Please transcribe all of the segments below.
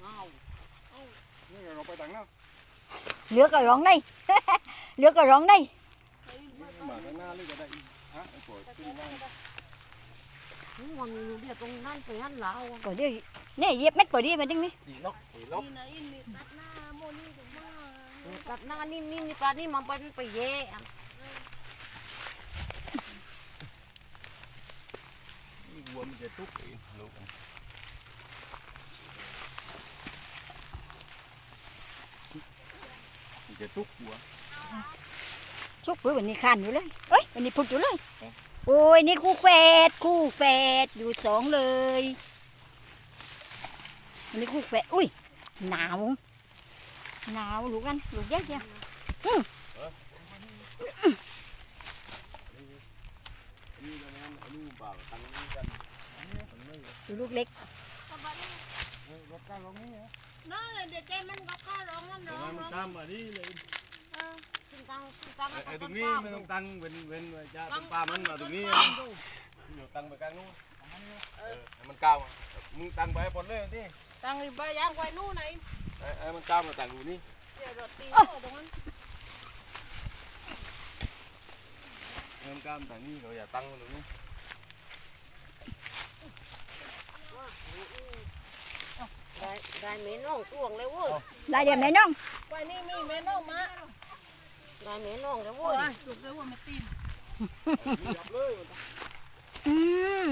เงานี่เราไปตังเนาะเหลือก็ร้องได้เหลือก็ร้องได้ จะทุกข์อีกลูกมันจะทุกข์วัว ชุกเพื่อวันนี้คันอยู่เลยเอ้ยวันนี้พุดอยู่เลยโอ้ยนี่คู่แฝดคู่แฝดอยู่สองเลยวันนี้คู่แฝดอุ้ยหนาวหนาวลูกกันลูกเยอะเชียวนี่ก็แม่นไอ้นี่บ่าวตังนี้กันดูลูกเล็กกบัดนี้รถก้าวลงนี่ฮะน้อ งเลยเดี๋ยวแกมันก็ข้าร้องมันร้องมันร้องตามมานี่เลยเออขึ้นกลางขึ้นกลางไอ้ตรงนี้ไม่ต้องตั้งเว้นเว้นไว้จะตรงปลามันมาตรงนี้อยู่ตั้งไปกลางนู้นเออมันก้าวมึงตั้งไปหมดเลยที่ตั้งใบยางไว้นู่นไหนไอ้ไอมันก้าวมาตั้งอยู่นี่เดี๋ยวรถตีตรงนั้นไอ้มันก้ามาตั้งนี่เราอย่าตั้งมันตรงนี้ ได้ได้เมน้องตวงเลยเว้ยได้เดี๋ยวแม่น้องไว้นี่มีแม่น้องมาได้เมน้องเลยโอ้เว้ยยถูกเลยว่าไม่ตีนจับเลยมันอืม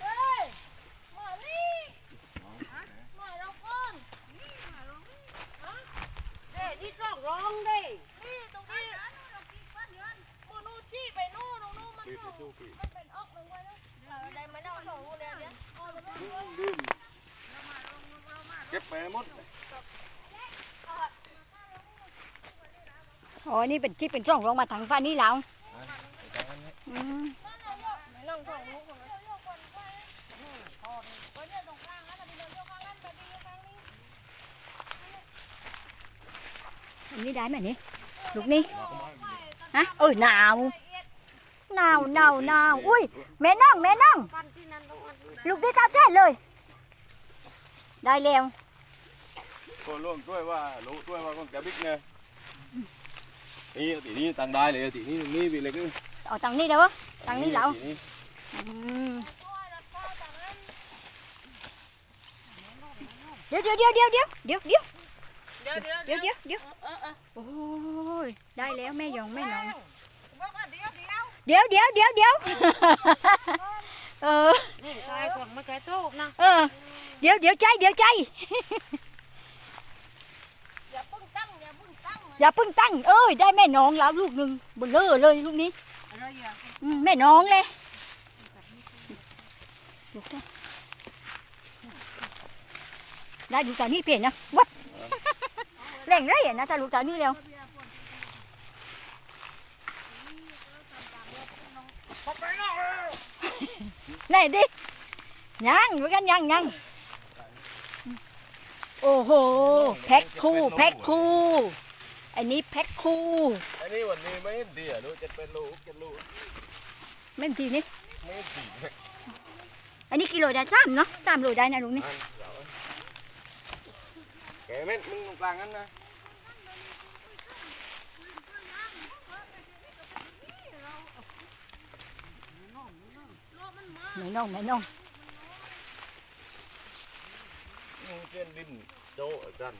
เฮ้ยมานี่มาเราก่อนนี่มาเรานี่เด้นี่ต้องร้องเด้นี่ตรงนี้เรากีบ้านเงินโมนูจี้ไปนู่นตรงนู้นมันปีนู่นสู้ปีมันเป็นออกลงไว้แล้ว เราได้ไม่ได้ส่งลูกเลยเนี่ยอ๋อเราไม่รู้ดื่มเก็บไปหมดอ๋อ นี่เป็นที่เป็นช่องลงมาทางฟ้านี่แล้วอืมไม่น้องส่งลูกของเราโยกคนไปไว้เนี่ยตรงกลางแล้วอันนี้อันนี้ได้ไหมนี่ลูกนี่ฮะเอ้ยหนาว หนาวหนาวหนาวอุ้ยแม่น้องแม่น้องกันที่นั่นตรงนั้นลูกนี่ทับแท้เลย ได้แล้วก็ล่วงด้วยว่ารู้ด้วยว่าของแกบิ๊กเนี่ยนี่ตีนี้ตั้งได้เลยตีนี้นี่ปีเล็กนี่เอาตังนี้เด้อตังนี้แล้วอืมเดี๋ยวเดี๋ยวเดี๋ยวเดี๋ยวเดี๋ยวเดี๋ยวเดี๋ยวเดี๋ยวเดี๋ยวเดี๋ยวเดี๋ยวเดี๋ยวเออเออโอ้ยได้แล้วแม่ยองแม่น้อง บอกว่าเดี๋ยว เดี๋ยวเดี๋ยวเดี๋ยวเดี๋ยวเดี๋ยวเออนี่กายกว่างไม่ไกลโต๊ะนะเออ เดี๋ยวเดี๋ยวใจเดี๋ยวใจอย่าเพิ่งตั้งอย่าเพิ่งตั้งอย่าเพิ่งตั้งเอ้ยได้แม่น้องแล้วลูกหนึ่งเบลเลอเลยลูกนี้อะไรอะอืมแม่น้องเลยลูกได้ได้ลูกจากนี้เปลี่ยนนะวัดแรงได้อะนะถ้าลูกจากนี้เร็ว ไหนดิยังเหมือนกันยังยังโอ้โห แพ็คคู่แพ็คคู่อันนี้แพ็คคู่อันนี้วันนี้ไม่เห็นดีอะลูกจะเป็นลูกจะลูกไม่ทีนี่ไม่เห็นดีเลยอันนี้กิโลได้สามเนาะสามโลได้นะลุงนี่แกเม็ดมึงตรงกลางนั้นนะ ไม่น้องแม่น้องมึงเกลียนดินโจ้กัน